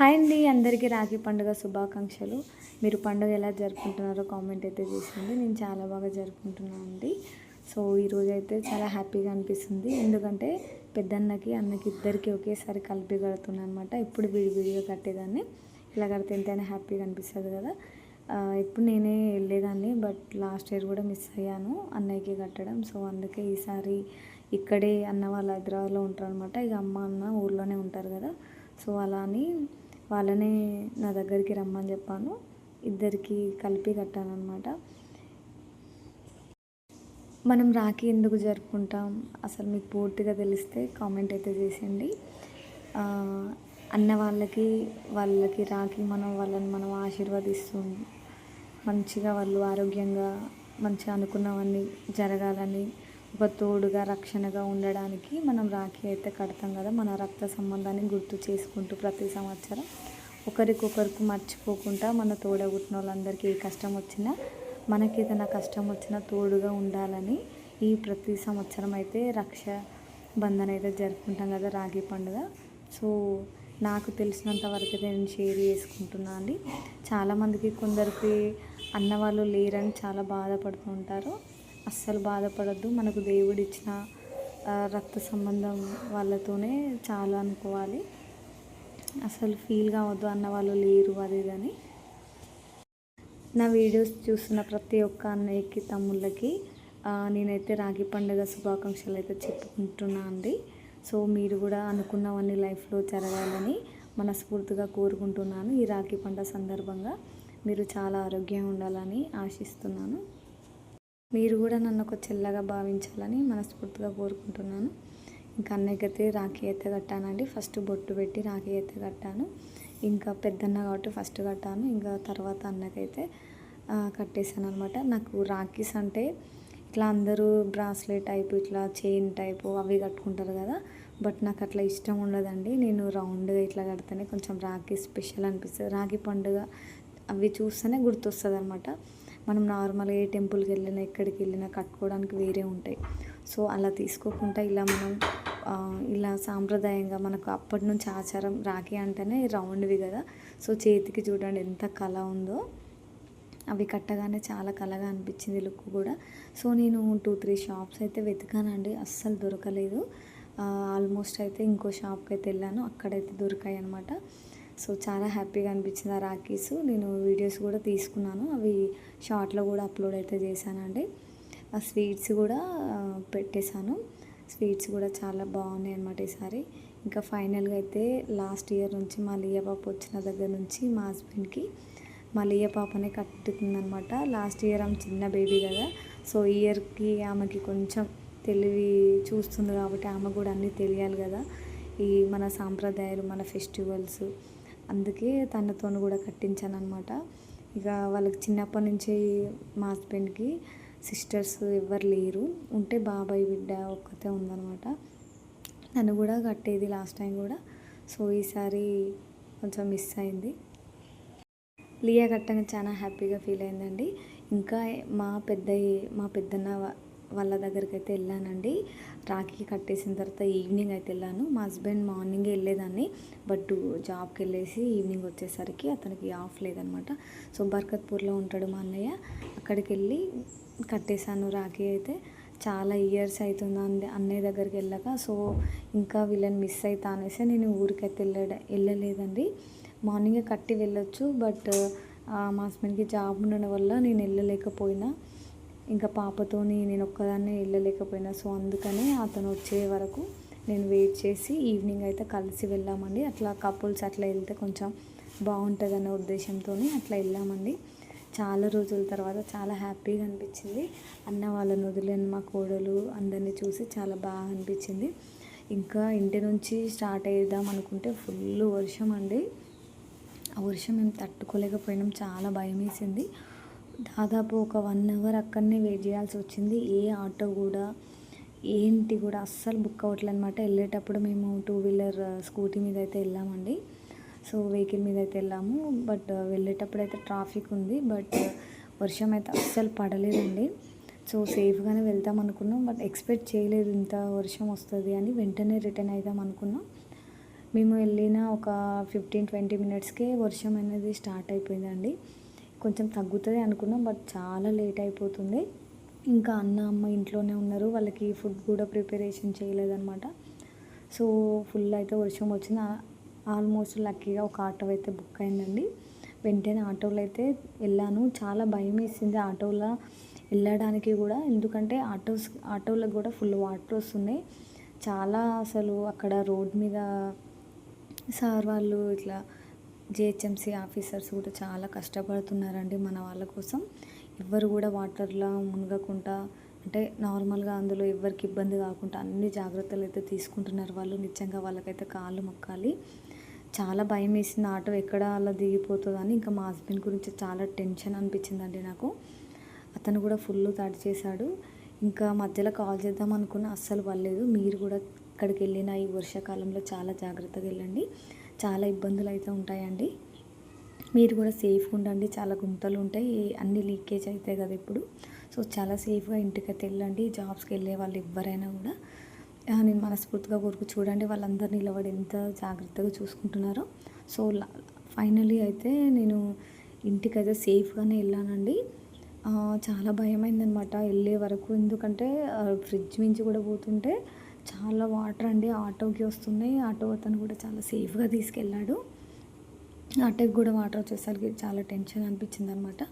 Hi అండి అందరికీ రాఖీ పండుగ శుభాకాంక్షలు. మీరు పండుగ ఎలా జరుపుకుంటున్నారో కామెంట్ అయితే చేసింది నేను చాలా బాగా జరుపుకుంటున్నాను అండి సో ఈరోజు అయితే చాలా హ్యాపీగా అనిపిస్తుంది. ఎందుకంటే పెద్దన్నకి అన్నకి ఇద్దరికి ఒకేసారి కలిపి కడుతున్నాను అనమాట ఇప్పుడు విడివిడిగా కట్టేదాన్ని. ఇలా కడితే ఎంతైనా హ్యాపీగా అనిపిస్తుంది కదా. ఇప్పుడు నేనే వెళ్ళేదాన్ని బట్ లాస్ట్ ఇయర్ కూడా మిస్ అయ్యాను. అన్నయ్యకి కట్టడం. సో అందుకే ఈసారి ఇక్కడే అన్న వాళ్ళు హైదరాబాద్లో ఉంటారు అనమాట ఇక అమ్మ అన్న ఊర్లోనే ఉంటారు కదా. సో అలా అని వాళ్ళనే నా దగ్గరికి రమ్మని చెప్పాను. ఇద్దరికి కలిపి కట్టాను అనమాట మనం రాఖీ ఎందుకు జరుపుకుంటాం? అసలు మీకు పూర్తిగా తెలిస్తే కామెంట్ అయితే చేసేయండి. అన్న వాళ్ళకి వాళ్ళకి రాఖీ మనం వాళ్ళని మనం ఆశీర్వదిస్తూ మంచిగా వాళ్ళు ఆరోగ్యంగా మంచిగా అనుకున్నవన్నీ జరగాలని ఒక తోడుగా రక్షణగా ఉండడానికి మనం రాఖీ అయితే కడతాం కదా. మన రక్త సంబంధాన్ని గుర్తు చేసుకుంటూ ప్రతి సంవత్సరం ఒకరికొకరికి మర్చిపోకుండా మన తోడగుట్టిన వాళ్ళందరికీ ఏ కష్టం వచ్చినా మనకి ఏదైనా కష్టం వచ్చినా తోడుగా ఉండాలని ఈ ప్రతి సంవత్సరం అయితే రక్ష బంధన అయితే జరుపుకుంటాం కదా రాఖీ పండుగ. సో నాకు తెలిసినంత వరకు అయితే నేను షేర్ చేసుకుంటున్నాను అండి. చాలామందికి కొందరికి అన్నవాళ్ళు లేరని చాలా బాధపడుతూ ఉంటారు. అస్సలు బాధపడద్దు. మనకు దేవుడు ఇచ్చిన రక్త సంబంధం వాళ్ళతోనే చాలా అనుకోవాలి. అసలు ఫీల్ కావద్దు అన్న వాళ్ళు లేరు అది ఇది నా వీడియోస్ చూస్తున్న ప్రతి ఒక్క అన్నయ్యకి తమ్ముళ్ళకి నేనైతే రాఖీ పండుగ శుభాకాంక్షలు అయితే చెప్పుకుంటున్నా అండి. సో మీరు కూడా అనుకున్నవన్నీ లైఫ్లో జరగాలని మనస్ఫూర్తిగా కోరుకుంటున్నాను ఈ రాఖీ పండుగ సందర్భంగా. మీరు చాలా ఆరోగ్యంగా ఉండాలని ఆశిస్తున్నాను. మీరు కూడా నన్ను ఒక చెల్లగా భావించాలని మనస్ఫూర్తిగా కోరుకుంటున్నాను. ఇంకా అన్నయ్యకైతే రాఖీ అయితే కట్టానండి. ఫస్ట్ బొట్టు పెట్టి రాఖీ అయితే కట్టాను. ఇంకా పెద్దన్న కాబట్టి ఫస్ట్ కట్టాను. ఇంకా తర్వాత అన్నకైతే కట్టేశాను అనమాట నాకు రాఖీస్ అంటే ఇట్లా అందరూ బ్రాస్లెట్ టైపు ఇట్లా చైన్ టైపు అవి కట్టుకుంటారు కదా. బట్ నాకు అట్లా ఇష్టం ఉండదండి. నేను రౌండ్గా ఇట్లా కడితేనే కొంచెం రాఖీ స్పెషల్ అనిపిస్తుంది. రాఖీ పండుగ అవి చూస్తేనే గుర్తొస్తుంది అనమాట మనం నార్మల్గా ఏ టెంపుల్కి వెళ్ళినా ఎక్కడికి వెళ్ళినా కట్టుకోవడానికి వేరే ఉంటాయి. సో అలా తీసుకోకుండా ఇలా మనం ఇలా సాంప్రదాయంగా మనకు అప్పటి నుంచి ఆచారం రాఖీ అంటేనే రౌండ్వి కదా. సో చేతికి చూడండి ఎంత కళ ఉందో. అవి కట్టగానే చాలా కలగా అనిపించింది లుక్ కూడా. సో నేను టూ త్రీ షాప్స్ అయితే వెతికానండి. అస్సలు దొరకలేదు. ఆల్మోస్ట్ అయితే ఇంకో షాప్కి అయితే వెళ్ళాను. అక్కడైతే దొరికాయి అనమాట సో చాలా హ్యాపీగా అనిపించింది ఆ రాఖీస్. నేను వీడియోస్ కూడా తీసుకున్నాను. అవి షార్ట్లో కూడా అప్లోడ్ అయితే చేశానండి. ఆ స్వీట్స్ కూడా పెట్టేశాను. స్వీట్స్ కూడా చాలా బాగున్నాయి అనమాట ఈసారి ఇంకా ఫైనల్గా అయితే లాస్ట్ ఇయర్ నుంచి మా లియా పాప వచ్చిన దగ్గర నుంచి మా హస్బెండ్కి మా లియా పాపనే కట్టుకుందనమాట లాస్ట్ ఇయర్ ఆమె చిన్న బేబీ కదా. సో ఇయర్కి ఆమెకి కొంచెం తెలివి చూస్తుంది కాబట్టి ఆమె కూడా అన్నీ తెలియాలి కదా. ఈ మన సాంప్రదాయాలు మన ఫెస్టివల్స్ అందుకే తనతో కూడా కట్టించాను అనమాట ఇక వాళ్ళకి చిన్నప్పటి నుంచి మా హస్బెండ్కి సిస్టర్స్ ఎవ్వరు లేరు. ఉంటే బాబాయ్ బిడ్డ ఒక్కతే ఉందనమాట తను కూడా కట్టేది లాస్ట్ టైం కూడా. సో ఈసారి కొంచెం మిస్ అయింది. లియా కట్టంగా చాలా హ్యాపీగా ఫీల్ అయిందండి. ఇంకా మా పెద్ద మా పెద్దన్న వాళ్ళ దగ్గరికి అయితే వెళ్ళానండి. రాఖీ కట్టేసిన తర్వాత ఈవినింగ్ అయితే వెళ్ళాను. మా హస్బెండ్ మార్నింగే వెళ్ళేదాన్ని. బట్ జాబ్కి వెళ్ళేసి ఈవినింగ్ వచ్చేసరికి అతనికి ఆఫ్ లేదనమాట. సో బర్కత్పూర్లో ఉంటాడు మా అన్నయ్య. అక్కడికి వెళ్ళి కట్టేశాను రాఖీ అయితే. చాలా ఇయర్స్ అవుతుంది అన్నయ్య దగ్గరికి వెళ్ళాక. సో ఇంకా వీళ్ళని మిస్ అవుతా అనేసి నేను ఊరికైతే వెళ్ళ వెళ్ళలేదండి. మార్నింగే కట్టి వెళ్ళొచ్చు. బట్ మా హస్బెండ్కి జాబ్ ఉండడం వల్ల నేను వెళ్ళలేకపోయినా. ఇంకా పాపతోని నేను ఒక్కదాన్నే వెళ్ళలేకపోయినా. సో అందుకనే అతను వచ్చే వరకు నేను వెయిట్ చేసి ఈవినింగ్ అయితే కలిసి వెళ్ళామండి. అట్లా కపుల్స్ అట్లా వెళ్తే కొంచెం బాగుంటుందనే ఉద్దేశంతో అట్లా వెళ్ళామండి. చాలా రోజుల తర్వాత చాలా హ్యాపీగా అనిపించింది. అన్న వాళ్ళని వదిలేని మా కోడలు అందరినీ చూసి చాలా బాగా అనిపించింది. ఇంకా ఇంటి నుంచి స్టార్ట్ అయ్యేద్దాం అనుకుంటే ఫుల్ వర్షం అండి. ఆ వర్షం మేము తట్టుకోలేకపోయినాం. చాలా భయం వేసింది దాదాపు ఒక వన్ అవర్ అక్కడనే వెయిట్ చేయాల్సి వచ్చింది. ఏ ఆటో కూడా ఏంటి కూడా అస్సలు బుక్ అవ్వట్లేదు అనమాట వెళ్ళేటప్పుడు మేము టూ వీలర్ స్కూటీ మీద అయితే వెళ్ళామండి. సో వెహికల్ మీద అయితే వెళ్ళాము. బట్ వెళ్ళేటప్పుడు అయితే ట్రాఫిక్ ఉంది. బట్ వర్షం అయితే అస్సలు పడలేదండి. సో సేఫ్గానే వెళ్తాం అనుకున్నాం. బట్ ఎక్స్పెక్ట్ చేయలేదు ఇంత వర్షం వస్తుంది అని వెంటనే రిటర్న్ అవుదాం అనుకున్నాం. మేము వెళ్ళిన ఒక ఫిఫ్టీన్ ట్వంటీ మినిట్స్కే వర్షం అనేది స్టార్ట్ అయిపోయిందండి. కొంచెం తగ్గుతుంది అనుకున్నాం బట్ చాలా లేట్ అయిపోతుంది. ఇంకా అన్న అమ్మ ఇంట్లోనే ఉన్నారు. వాళ్ళకి ఫుడ్ కూడా ప్రిపరేషన్ చేయలేదన్నమాట. సో ఫుల్ అయితే వర్షం వచ్చింది. ఆల్మోస్ట్ లక్కీగా ఒక ఆటో అయితే బుక్ అయిందండి. వెంటనే ఆటోలో అయితే వెళ్ళాను. చాలా భయం వేసింది ఆటోలో వెళ్ళడానికి కూడా. ఎందుకంటే ఆటోస్ ఆటోలకు కూడా ఫుల్ వాటర్ వస్తున్నాయి. చాలా అసలు అక్కడ రోడ్ మీద సార్ వాళ్ళు ఇట్లా జిహెచ్ఎంసీ ఆఫీసర్స్ కూడా చాలా కష్టపడుతున్నారండి మన వాళ్ళ కోసం. ఎవ్వరు కూడా వాటర్లో మునగకుండా అంటే నార్మల్గా అందులో ఎవరికి ఇబ్బంది కాకుండా అన్ని జాగ్రత్తలు అయితే తీసుకుంటున్నారు వాళ్ళు. నిజంగా వాళ్ళకైతే కాళ్ళు మొక్కాలి. చాలా భయం వేసింది. ఆటో ఎక్కడ అలా దిగిపోతుందని ఇంకా మా హస్బెండ్ గురించి చాలా టెన్షన్ అనిపించిందండి నాకు. అతను కూడా ఫుల్ తడి చేశాడు. ఇంకా మధ్యలో కాల్ చేద్దాం అనుకున్న అస్సలు పర్లేదు మీరు కూడా ఇక్కడికి వెళ్ళిన ఈ వర్షాకాలంలో చాలా జాగ్రత్తగా వెళ్ళండి. చాలా ఇబ్బందులు అయితే ఉంటాయండి. మీరు కూడా సేఫ్గా ఉండండి. చాలా గుంతలు ఉంటాయి. అన్ని లీకేజ్ అవుతాయి కదా ఇప్పుడు. సో చాలా సేఫ్గా ఇంటికైతే వెళ్ళండి. జాబ్స్కి వెళ్ళే వాళ్ళు ఎవరైనా కూడా. నేను మనస్ఫూర్తిగా కొరకు చూడండి వాళ్ళందరూ నిలబడి ఎంత జాగ్రత్తగా చూసుకుంటున్నారో. సో ఫైనలీ అయితే నేను ఇంటికైతే సేఫ్గానే వెళ్ళానండి. చాలా భయమైందనమాట వెళ్ళే వరకు ఎందుకంటే ఫ్రిడ్జ్ మించి కూడా పోతుంటే చాలా వాటర్ అండి ఆటోకి వస్తున్నాయి. ఆటో అతను కూడా చాలా సేఫ్గా తీసుకెళ్ళాడు. ఆటోకి కూడా వాటర్ వచ్చేసరికి చాలా టెన్షన్ అనిపించింది అనమాట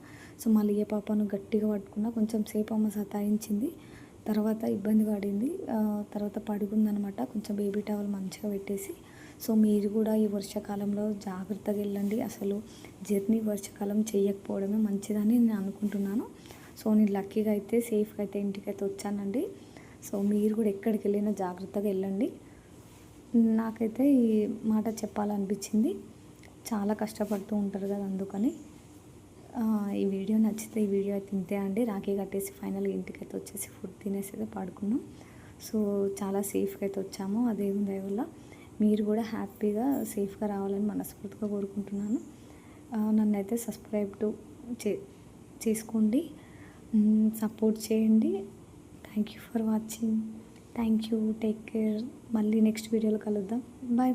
సో మళ్ళీ ఏ పాపను గట్టిగా పట్టుకున్నా కొంచెం సేపు అమ్మ సతాయించింది. తర్వాత ఇబ్బంది పడింది. తర్వాత పడుకుందనమాట కొంచెం బేబీ టవల్ మంచిగా పెట్టేసి. సో మీరు కూడా ఈ వర్షాకాలంలో జాగ్రత్తగా వెళ్ళండి. అసలు జర్నీ వర్షాకాలం చేయకపోవడమే మంచిదని నేను అనుకుంటున్నాను. సో నేను లక్కీగా అయితే సేఫ్గా అయితే ఇంటికి అయితే వచ్చానండి. సో మీరు కూడా ఎక్కడికి వెళ్ళినా జాగ్రత్తగా వెళ్ళండి. నాకైతే ఈ మాట చెప్పాలనిపించింది. చాలా కష్టపడుతూ ఉంటారు కదా అందుకని. ఈ వీడియో నచ్చితే ఈ వీడియో అయితే ఇంతే అండి. రాఖీ కట్టేసి ఫైనల్గా ఇంటికి అయితే వచ్చేసి ఫుడ్ తినేసి అయితే పడుకున్నాం. సో చాలా సేఫ్గా అయితే వచ్చాము. అదేం వల్ల మీరు కూడా హ్యాపీగా సేఫ్గా రావాలని మనస్ఫూర్తిగా కోరుకుంటున్నాను. నన్ను అయితే సబ్స్క్రైబ్ టు చే చేసుకోండి. సపోర్ట్ చేయండి. Thank you for watching thank you take care మళ్ళీ నెక్స్ట్ వీడియోలో కలుద్దాం. Bye bye